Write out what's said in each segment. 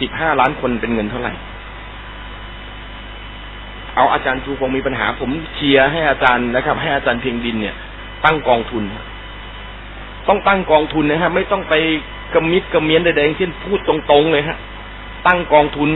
สิบห้าล้านคนเป็นเงินเท่าไหร่ เอาอาจารย์ชูพงมีปัญหา ผมเชียร์ให้อาจารย์นะครับ ให้อาจารย์เพียงดินเนี่ย ตั้งกองทุน ต้องตั้งกองทุนนะฮะ ไม่ต้องไปกระมิดกระเมียนใดๆเช่นพูดตรงๆเลยฮะ ตั้งกองทุน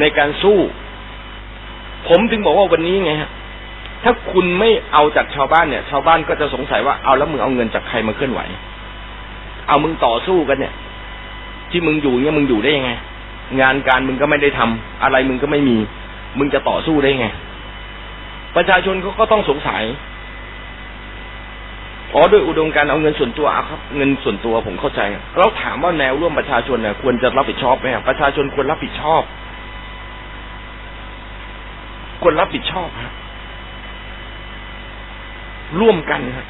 ในการสู้ ผมถึงบอกว่าวันนี้ไงฮะถ้าคุณไม่เอาจากชาวบ้านเนี่ย ชาวบ้านก็จะสงสัยว่าเอาแล้วมึงเอาเงินจากใครมาเคลื่อนไหว เอามึงต่อสู้กันเนี่ย ที่มึงอยู่เนี่ยมึงอยู่ได้ยังไง งานการมึงก็ไม่ได้ทำอะไรมึงก็ไม่มี มึงจะต่อสู้ได้ไง ประชาชนเขาก็ต้องสงสัยอ๋อด้วยอุดมการเอาเงินส่วนตัวอะครับ เงินส่วนตัวผมเข้าใจ เราถามว่าแนวร่วมประชาชนเนี่ยควรจะรับผิดชอบไหมประชาชนควรรับผิดชอบ ควรรับผิดชอบครับร่วมกันครับ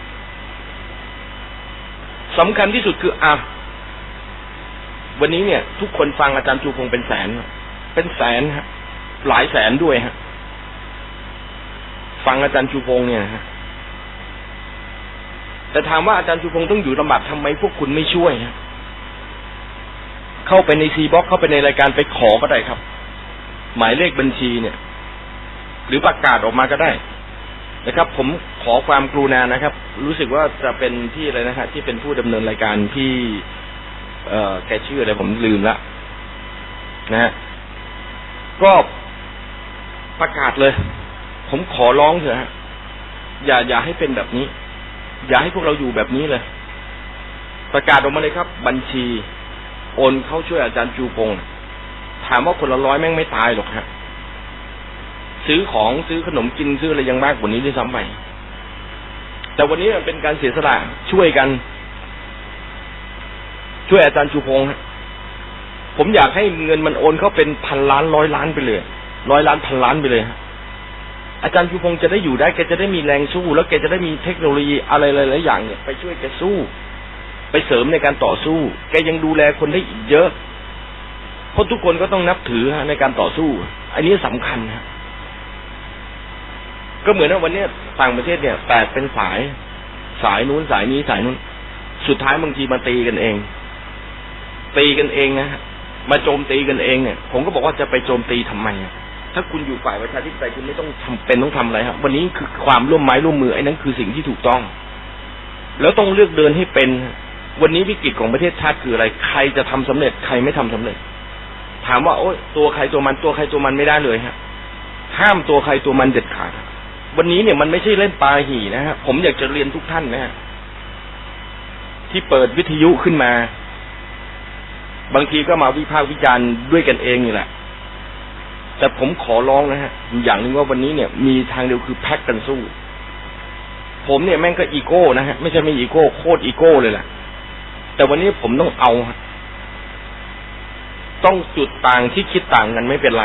สำคัญที่สุดคืออะ วันนี้เนี่ย ทุกคนฟังอาจารย์ชูพงเป็นแสน เป็นแสนฮะหลายแสนด้วยฮะฟังอาจารย์ชูพงเนี่ยฮะแต่ถามว่าอาจารย์ชูพงต้องอยู่ลำบากทำไมพวกคุณไม่ช่วยฮะเข้าไปในซีบ็อกเข้าไปในรายการไปขอก็ได้ครับ หมายเลขบัญชีเนี่ย หรือประกาศออกมาก็ได้นะครับ ผมขอความกรุณานะครับ รู้สึกว่าจะเป็นที่อะไรนะฮะที่เป็นผู้ดำเนินรายการที่ เอ่อแกชื่ออะไรผมลืมละนะฮะก็ประกาศเลย ผมขอร้องเถอะฮะอย่าอย่าให้เป็นแบบนี้ อย่าให้พวกเราอยู่แบบนี้เลย ประกาศออกมาเลยครับ บัญชี โอนเข้าช่วยอาจารย์จูพงถามว่าคนละร้อยแม่งไม่ตายหรอกฮะซื้อของซื้อขนมกินซื้ออะไรยังมากกว่านี้ด้วยซ้ำไปแต่วันนี้มันเป็นการเสียสละช่วยกัน ช่วยอาจารย์ชูพงศ์ผมอยากให้เงินมันโอนเข้าเป็นพันล้านร้อยล้านไปเลยร้อยล้านพันล้านไปเลยอาจารย์ชูพงศ์จะได้อยู่ได้แกจะได้มีแรงสู้ แล้วแกจะได้มีเทคโนโลยีอะไรหลายๆอย่างเนี่ยไปช่วยแกสู้ ไปเสริมในการต่อสู้ แกยังดูแลคนได้อีกเยอะเพราะทุกคนก็ต้องนับถือในการต่อสู้ อันนี้สำคัญฮะก็เหมือนว่าวันนี้ต่างประเทศเนี่ยแตกเป็นสาย สายนู้นสายนี้สายนู้น สุดท้ายบางทีมาตีกันเอง ตีกันเองนะมาโจมตีกันเองเนี่ย ผมก็บอกว่าจะไปโจมตีทำไมถ้าคุณอยู่ฝ่ายประชาธิปไตยคุณไม่ต้องทำเป็นต้องทำอะไรครับวันนี้คือความร่วมไม้ร่วมมือไอ้นั่นคือสิ่งที่ถูกต้อง แล้วต้องเลือกเดินให้เป็น วันนี้วิกฤตของประเทศชาติคืออะไร ใครจะทำสำเร็จ ใครไม่ทำสำเร็จ ถามว่าโอ้ยตัวใครตัวมันตัวใครตัวมันไม่ได้เลยฮะห้ามตัวใครตัวมันเด็ดขาดวันนี้เนี่ยมันไม่ใช่เล่นปลาหี่นะฮะผมอยากจะเรียนทุกท่านนะฮะที่เปิดวิทยุขึ้นมา บางทีก็มาวิพากษ์วิจารณ์ด้วยกันเองนี่แหละ แต่ผมขอร้องนะฮะ อย่างหนึ่งว่าวันนี้เนี่ย มีทางเดียวคือแพ็กกันสู้ ผมเนี่ยแม่งก็อีโก้นะฮะ ไม่ใช่ไม่อีโก้โคตรอีโก้เลยแหละ แต่วันนี้ผมต้องเอา ต้องจุดต่างที่คิดต่างกันไม่เป็นไร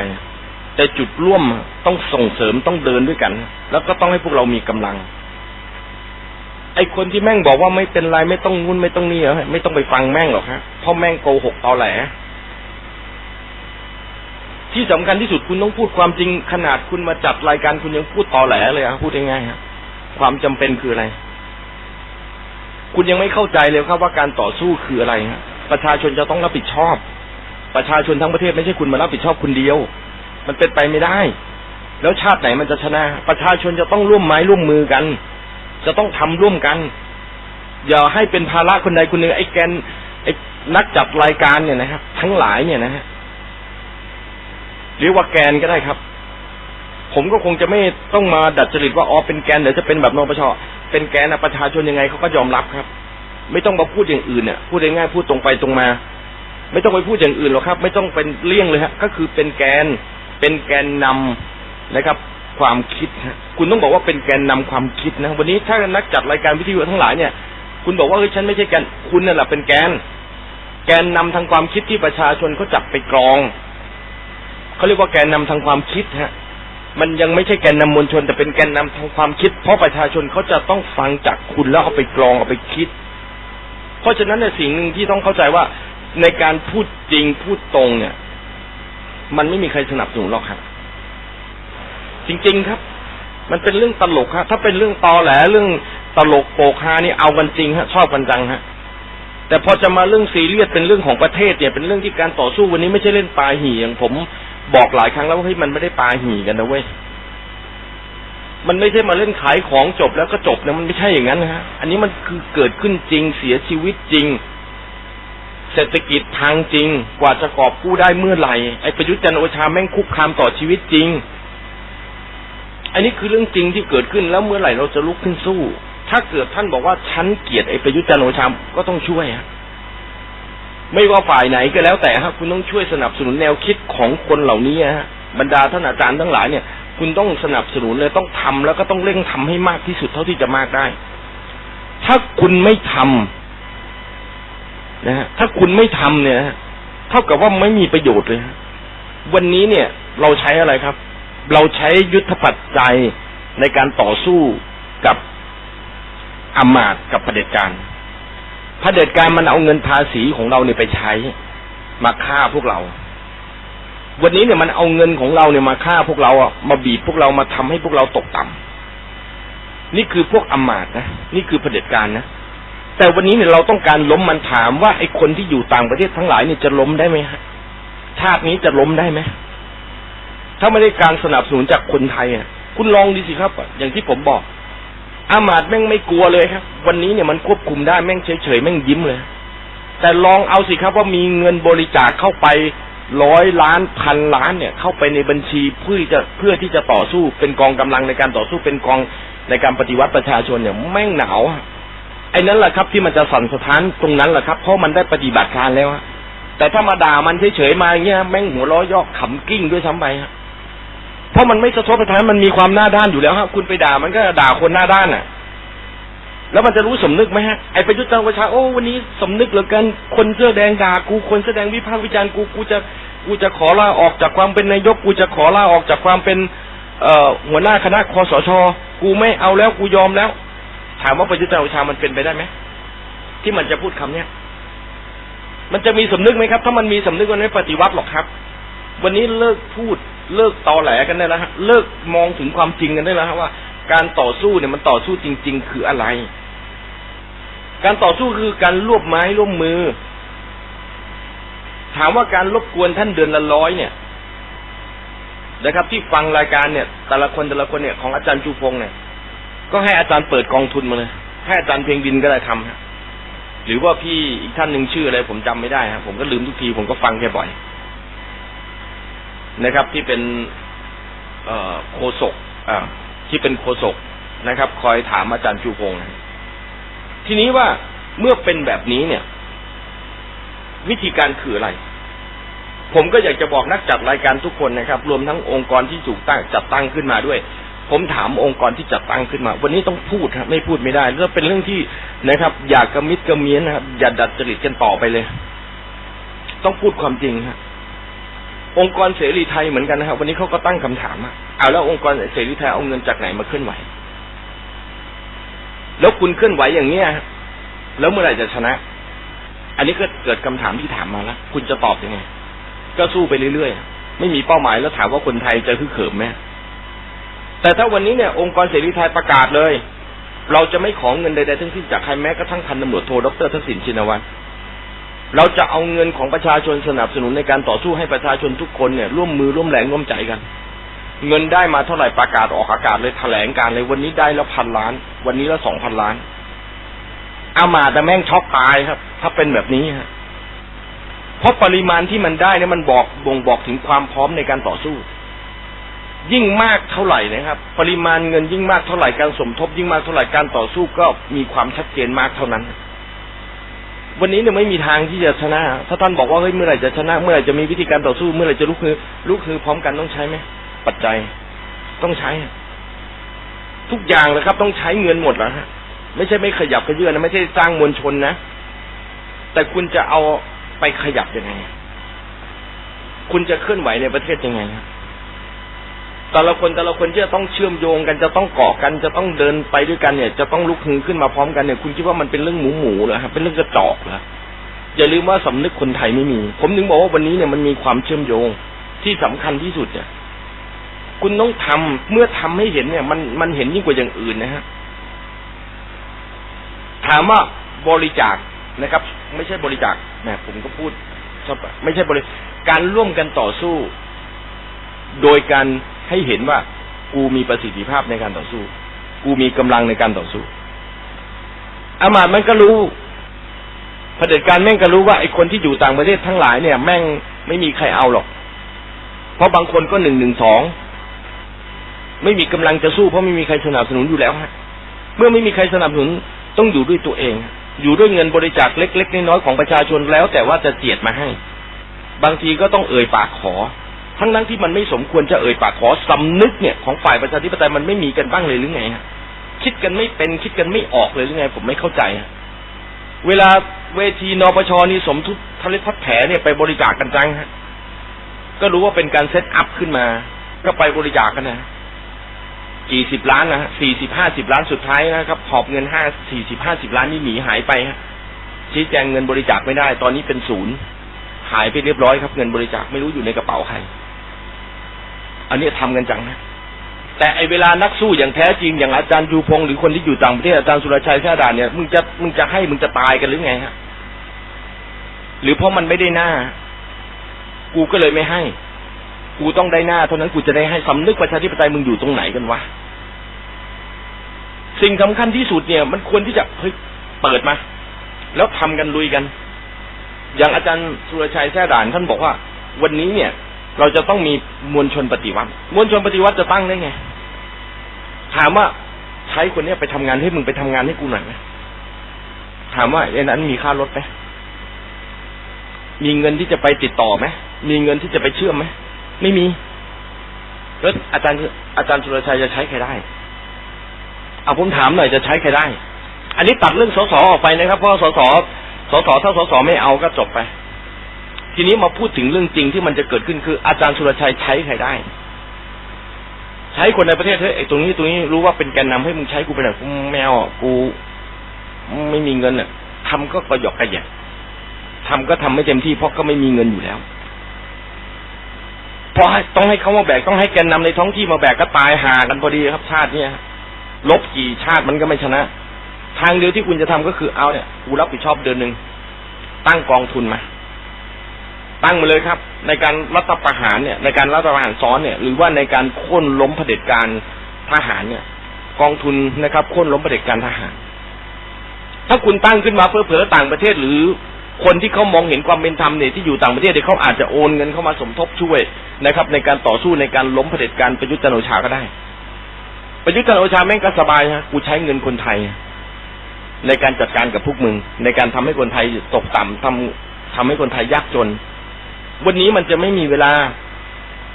แต่จุดร่วมต้องส่งเสริมต้องเดินด้วยกัน แล้วก็ต้องให้พวกเรามีกำลัง ไอคนที่แม่งบอกว่าไม่เป็นไรไม่ต้องงุ่นไม่ต้องนี่เหรอไม่ต้องไปฟังแม่งหรอกฮะเพราะแม่งโกหกตอแหล ที่สำคัญที่สุดคุณต้องพูดความจริงขนาดคุณมาจัดรายการคุณยังพูดตอแหลเลยอะพูดง่ายๆฮะความจำเป็นคืออะไร คุณยังไม่เข้าใจเลยครับว่าการต่อสู้คืออะไรฮะประชาชนจะต้องรับผิดชอบ ประชาชนทั้งประเทศไม่ใช่คุณมารับผิดชอบคุณเดียว มันเป็นไปไม่ได้ แล้วชาติไหนมันจะชนะ ประชาชนจะต้องร่วมไม้ร่วมมือกัน จะต้องทำร่วมกัน อย่าให้เป็นภาระคนใดคนหนึ่งไอ้แกนไอ้นักจัดรายการเนี่ยนะครับ ทั้งหลายเนี่ยนะฮะเรียกว่าแกนก็ได้ครับ ผมก็คงจะไม่ต้องมาดัดจริตว่าอ๋อเป็นแกนเดี๋ยวจะเป็นแบบนปชเป็นแกนนะประชาชนยังไงเขาก็ยอมรับครับ ไม่ต้องมาพูดอย่างอื่นเนี่ยพูดง่ายๆพูดตรงไปตรงมา ไม่ต้องไปพูดอย่างอื่นหรอกครับ ไม่ต้องเป็นเลี่ยงเลยฮะก็คือเป็นแกนเป็นแกนนำนะครับ ความคิดคุณต้องบอกว่าเป็นแกนนำความคิดนะวันนี้ถ้านักจัดรายการวิทยุทั้งหลายเนี่ย คุณบอกว่าเฮ้ยฉันไม่ใช่แกนคุณนั่นแหละเป็นแกน แกนนำทางความคิดที่ประชาชนเขาจับไปกรองเขาเรียกว่าแกนนำทางความคิดฮะมันยังไม่ใช่แกนนำมวลชน แต่เป็นแกนนำทางความคิด เพราะประชาชนเขาจะต้องฟังจากคุณแล้วเอาไปกรองเอาไปคิด เพราะฉะนั้นเนี่ยสิ่งหนึ่งที่ต้องเข้าใจว่าในการพูดจริงพูดตรงเนี่ย มันไม่มีใครสนับสนุนหรอกครับ จริง ๆ ครับ มันเป็นเรื่องตลกครับถ้าเป็นเรื่องตอแหลเรื่องตลกโปกฮานี่เอากันจริงฮะชอบกันจังฮะแต่พอจะมาเรื่องซีเรียสเป็นเรื่องของประเทศเนี่ยเป็นเรื่องที่การต่อสู้วันนี้ไม่ใช่เล่นปลาหี่อย่างผมบอกหลายครั้งแล้วว่าเฮ้ยมันไม่ได้ปลาหี่กันนะเว้ยมันไม่ใช่มาเล่นขายของจบแล้วก็จบนะมันไม่ใช่อย่างนั้นนะฮะอันนี้มันคือเกิดขึ้นจริงเสียชีวิตจริง เศรษฐกิจทางจริง กว่าจะกอบกู้ได้เมื่อไหร่ไอ้ประยุทธ์จันทร์โอชาแม่งคุกคามต่อชีวิตจริง อันนี้คือเรื่องจริงที่เกิดขึ้นแล้วเมื่อไหร่เราจะลุกขึ้นสู้ ถ้าเกิดท่านบอกว่าฉันเกลียดไอ้ประยุทธ์จันทร์โอชาก็ต้องช่วยฮะไม่ว่าฝ่ายไหนก็แล้วแต่ครับคุณต้องช่วยสนับสนุนแนวคิดของคนเหล่านี้ฮะบรรดาท่านอาจารย์ทั้งหลายเนี่ย คุณต้องสนับสนุนเลยต้องทำแล้วก็ต้องเร่งทำให้มากที่สุดเท่าที่จะมากได้ ถ้าคุณไม่ทำนะฮะถ้าคุณไม่ทำเนี่ยเท่ากับว่าไม่มีประโยชน์เลยฮะวันนี้เนี่ย เราใช้อะไรครับ เราใช้ยุทธปัจจัยในการต่อสู้กับอมาตย์กับเผด็จการเผด็จการมันเอาเงินภาษีของเราเนี่ยไปใช้ มาฆ่าพวกเรา วันนี้เนี่ยมันเอาเงินของเราเนี่ยมาฆ่าพวกเราอะมาบีบพวกเรามาทำให้พวกเราตกต่ำนี่คือพวกอมาตย์นะนี่คือเผด็จการนะแต่วันนี้เนี่ยเราต้องการล้มมันถามว่าไอ้คนที่อยู่ต่างประเทศทั้งหลายเนี่ยจะล้มได้ไหมฮะชาตินี้จะล้มได้ไหม ถ้าไม่ได้การสนับสนุนจากคนไทยอะคุณลองดูสิครับ อย่างที่ผมบอก อามาตย์แม่งไม่กลัวเลยครับ วันนี้เนี่ยมันควบคุมได้แม่งเฉยๆแม่งยิ้มเลย แต่ลองเอาสิครับว่ามีเงินบริจาคเข้าไปร้อยล้านพันล้านเนี่ย เข้าไปในบัญชีเพื่อจะเพื่อที่จะต่อสู้เป็นกองกำลังในการต่อสู้เป็นกองในการปฏิวัติประชาชนเนี่ยแม่งหนาวไอ้นั้นแหละครับที่มันจะสั่นสะท้านตรงนั้นแหละครับ เพราะมันได้ปฏิบัติการแล้วแต่ถ้ามาด่ามันเฉยๆมาอย่างเงี้ยแม่งหัวล้อยอกขำกิ้งด้วยซ้ำไปฮะ เพราะมันไม่สะทกสะท้านมันมีความหน้าด้านอยู่แล้วครับคุณไปด่ามันก็ด่าคนหน้าด้านอะ แล้วมันจะรู้สำนึกไหมฮะไอ้ประยุทธ์จันทร์โอชาโอ้วันนี้สำนึกเหลือเกินคนเสื้อแดงด่ากูคนเสื้อแดงวิพากษ์วิจารณ์กูกูจะกูจะขอลาออกจากความเป็นนายกกูจะขอลาออกจากความเป็นเอ่อหัวหน้าคณะคอสช กูไม่เอาแล้วกูยอมแล้ว ถามว่าประยุทธ์จันทร์โอชามันเป็นไปได้ไหมที่มันจะพูดคำเนี้ยมันจะมีสำนึกไหมครับ ถ้ามันมีสำนึกมันไม่ปฏิวัติหรอกครับ วันนี้เลิกพูดเลิกตอแหลกันได้แล้วฮะเลิกมองถึงความจริงกันได้แล้วฮะว่า การต่อสู้เนี่ยมันต่อสู้จริง ๆ คืออะไร การต่อสู้คือการรวบไม้ร่วมมือ ถามว่าการรบกวนท่านเดือนละร้อยเนี่ยนะครับ ที่ฟังรายการเนี่ย แต่ละคนแต่ละคนเนี่ยของอาจารย์จูพงเนี่ย ก็ให้อาจารย์เปิดกองทุนมาเลยให้อาจารย์เพียงดินก็ได้ทำฮะหรือว่าพี่อีกท่านหนึ่งชื่ออะไรผมจำไม่ได้ครับผมก็ลืมทุกทีผมก็ฟังแกบ่อย นะครับ ที่เป็นโคศกที่เป็นโคศกนะครับ คอยถามอาจารย์จูพงษ์ทีนี้ว่าเมื่อเป็นแบบนี้เนี่ย วิธีการคืออะไร ผมก็อยากจะบอกนักจัดรายการทุกคนนะครับ รวมทั้งองค์กรที่ถูกตั้งจัดตั้งขึ้นมาด้วย ผมถามองค์กรที่จัดตั้งขึ้นมา วันนี้ต้องพูดครับไม่พูดไม่ได้แล้วเป็นเรื่องที่นะครับ อยากกระมิดกระเมียนนะครับ อย่าดัดจริตกันต่อไปเลย ต้องพูดความจริงครับ องค์กรเสรีไทยเหมือนกันนะครับ วันนี้เขาก็ตั้งคำถามอะเอาแล้วองค์กรเสรีไทยเอาเงินจากไหนมาเคลื่อนไหว แล้วคุณเคลื่อนไหวอย่างเนี้ยแล้วเมื่อไหร่จะชนะ อันนี้ก็เกิดคำถามที่ถามมาแล้วคุณจะตอบยังไง ก็สู้ไปเรื่อยๆไม่มีเป้าหมายแล้วถามว่าคนไทยจะคึกเขิมไหมแต่ถ้าวันนี้เนี่ยองค์กรเสรีไทยประกาศเลย เราจะไม่ขอเงินใดๆทั้งสิ้นจากใครแม้กระทั่งพันตำรวจโทดรทักษิณชินวัตร เราจะเอาเงินของประชาชนสนับสนุนในการต่อสู้ให้ประชาชนทุกคนเนี่ย ร่วมมือร่วมแรงร่วมใจกัน เงินได้มาเท่าไหร่ประกาศออกอากาศเลยแถลงการเลยวันนี้ได้แล้วพันล้าน วันนี้แล้วสองพันล้านอามาแต่แม่งช็อกตายครับ ถ้าเป็นแบบนี้ฮะเพราะปริมาณที่มันได้เนี่ยมันบอกบ่งบอกถึงความพร้อมในการต่อสู้ ยิ่งมากเท่าไหร่นะครับ ปริมาณเงินยิ่งมากเท่าไหร่การสมทบยิ่งมากเท่าไหร่การต่อสู้ก็มีความชัดเจนมากเท่านั้น วันนี้เนี่ยไม่มีทางที่จะชนะ ถ้าท่านบอกว่าเฮ้ยเมื่อไหร่จะชนะ เมื่อไหร่จะมีวิธีการต่อสู้ เมื่อไหร่จะลุกคือลุกคือพร้อมกันต้องใช้ไหมปัจจัยต้องใช้ ทุกอย่างเลยครับ ต้องใช้เงินหมดแล้วฮะไม่ใช่ไม่ขยับขยื่นนะไม่ใช่สร้างมวลชนนะแต่คุณจะเอาไปขยับยังไง คุณจะเคลื่อนไหวในประเทศยังไงครับ แต่ละคนแต่ละคนที่จะต้องเชื่อมโยงกันจะต้องเกาะกัน จะต้องเดินไปด้วยกันเนี่ย จะต้องลุกฮือขึ้นมาพร้อมกันเนี่ยคุณคิดว่ามันเป็นเรื่องหมูหมูเหรอครับเป็นเรื่องกระจอกเหรออย่าลืมว่าสำนึกคนไทยไม่มี ผมถึงบอกว่าวันนี้เนี่ยมันมีความเชื่อมโยงที่สำคัญที่สุดเนี่ย คุณต้องทำเมื่อทำให้เห็นเนี่ย มันมันเห็นยิ่งกว่าอย่างอื่นนะฮะถามว่าบริจาคนะครับ ไม่ใช่บริจาคแหมผมก็พูดชอบไม่ใช่บริการร่วมกันต่อสู้ โดยการ ให้เห็นว่ากูมีประสิทธิภาพในการต่อสู้ กูมีกำลังในการต่อสู้อามาตมันก็รู้เผด็จการแม่งก็รู้ว่าไอ้คนที่อยู่ต่างประเทศทั้งหลายเนี่ย แม่งไม่มีใครเอาหรอก เพราะบางคนก็หนึ่งหนึ่งสองไม่มีกำลังจะสู้เพราะไม่มีใครสนับสนุนอยู่แล้วฮะเมื่อไม่มีใครสนับสนุนต้องอยู่ด้วยตัวเอง อยู่ด้วยเงินบริจาคเล็ก ๆ น้อยๆของประชาชนแล้ว แต่ว่าจะเจียดมาให้ บางทีก็ต้องเอ่ยปากขอ ทั้งนั้นที่มันไม่สมควรจะเอ่ยปากขอสำนึกเนี่ยของฝ่ายประชาธิปไตยมันไม่มีกันบ้างเลยหรือไงฮะคิดกันไม่เป็นคิดกันไม่ออกเลยหรือไง ผมไม่เข้าใจฮะเวลาเวทีนปชนี่สมทุกทะเลพัดแผลเนี่ยไปบริจาคกันจังฮะก็รู้ว่าเป็นการเซตอัพขึ้นมา ก็ไปบริจาคกันนะกี่สิบล้านนะฮะสี่สิบห้าสิบล้านสุดท้ายนะครับหอบเงินห้าสี่สิบห้าสิบล้านนี่หนีหายไปฮะชี้แจงเงินบริจาคไม่ได้ ตอนนี้เป็นศูนย์หายไปเรียบร้อยครับ เงินบริจาคไม่รู้อยู่ในกระเป๋าใคร อันนี้ทำกันจังนะแต่ไอเวลานักสู้อย่างแท้จริงอย่างอาจารย์จูพงหรือคนที่อยู่ต่างประเทศอาจารย์สุรชัยแท้ด่านเนี่ยมึงจะมึงจะให้มึงจะตายกันหรือไงฮะหรือเพราะมันไม่ได้หน้า กูก็เลยไม่ให้ กูต้องได้หน้าเท่านั้นกูจะได้ให้สำนึกประชาธิปไตยมึงอยู่ตรงไหนกันวะสิ่งสำคัญที่สุดเนี่ย มันควรที่จะเฮ้ยเปิดมา แล้วทำกันลุยกัน อย่างอาจารย์สุรชัยแท้ด่านท่านบอกว่า วันนี้เนี่ย เราจะต้องมีมวลชนปฏิวัติ มวลชนปฏิวัติจะตั้งได้ไง ถามว่าใช้คนเนี้ยไปทำงานให้มึงไปทำงานให้กูหน่อยไหมถามว่าไอ้นั้นมีค่ารถไหมมีเงินที่จะไปติดต่อไหมมีเงินที่จะไปเชื่อมไหมไม่มีแล้วอาจารย์อาจารย์สุรชัยจะใช้ใครได้ เอาผมถามหน่อยจะใช้ใครได้ อันนี้ตัดเรื่องสสออกไปนะครับ เพราะสสสสถ้าสสไม่เอาก็จบไป ทีนี้มาพูดถึงเรื่องจริงที่มันจะเกิดขึ้นคือ อาจารย์สุรชัยใช้ใครได้ ใช้คนในประเทศเฮ้ยไอ้ตรงนี้ตรงนี้รู้ว่าเป็นแกนนำให้มึงใช้กูไปไหนกูแมวกู ไม่มีเงินอะทำก็ประหยอกกระแยะทำก็ทำไม่เต็มที่เพราะก็ไม่มีเงินอยู่แล้วพราะต้องให้เขามาแบกต้องให้แกนนำในท้องที่มาแบกก็ตายหากันพอดีครับ ชาติเนี้ยลบกี่ชาติมันก็ไม่ชนะ ทางเดียวที่คุณจะทำก็คือเอาเนี่ยกูรับผิดชอบเดือนหนึ่งตั้งกองทุนมา ตั้งมาเลยครับ ในการรัฐประหารเนี่ย ในการรัฐประหารซ้อนเนี่ย หรือว่าในการโค่นล้มเผด็จการทหารเนี่ย กองทุนนะครับโค่นล้มเผด็จการทหาร ถ้าคุณตั้งขึ้นมาเพื่อเผื่อต่างประเทศหรือคนที่เขามองเห็นความเป็นธรรมเนี่ยที่อยู่ต่างประเทศเนี่ยเขาอาจจะโอนเงินเข้ามาสมทบช่วยนะครับ ในการต่อสู้ในการล้มเผด็จการประยุทธ์จันโอชาก็ได้ ประยุทธ์จันโอชาแม่งก็สบายฮะกูใช้เงินคนไทย ในการจัดการกับพวกมึง ในการทำให้คนไทยตกต่ำทำทำให้คนไทยยากจน วันนี้มันจะไม่มีเวลา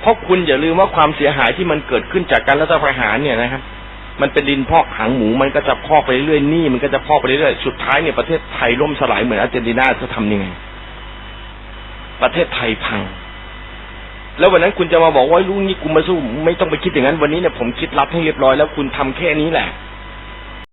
เพราะคุณอย่าลืมว่าความเสียหายที่มันเกิดขึ้นจากการรัฐประหารเนี่ยนะครับ มันเป็นดินพอกหางหมูมันก็จะพอกไปเรื่อยๆนี่มันก็จะพอกไปเรื่อยๆสุดท้ายเนี่ยประเทศไทยล่มสลายเหมือนอาร์เจนตินาจะทำยังไงประเทศไทยพัง แล้ววันนั้นคุณจะมาบอกว่ารู้งี้กูมาสู้ ไม่ต้องไปคิดอย่างนั้นวันนี้เนี่ยผมคิดรับให้เรียบร้อยแล้วคุณทำแค่นี้แหละ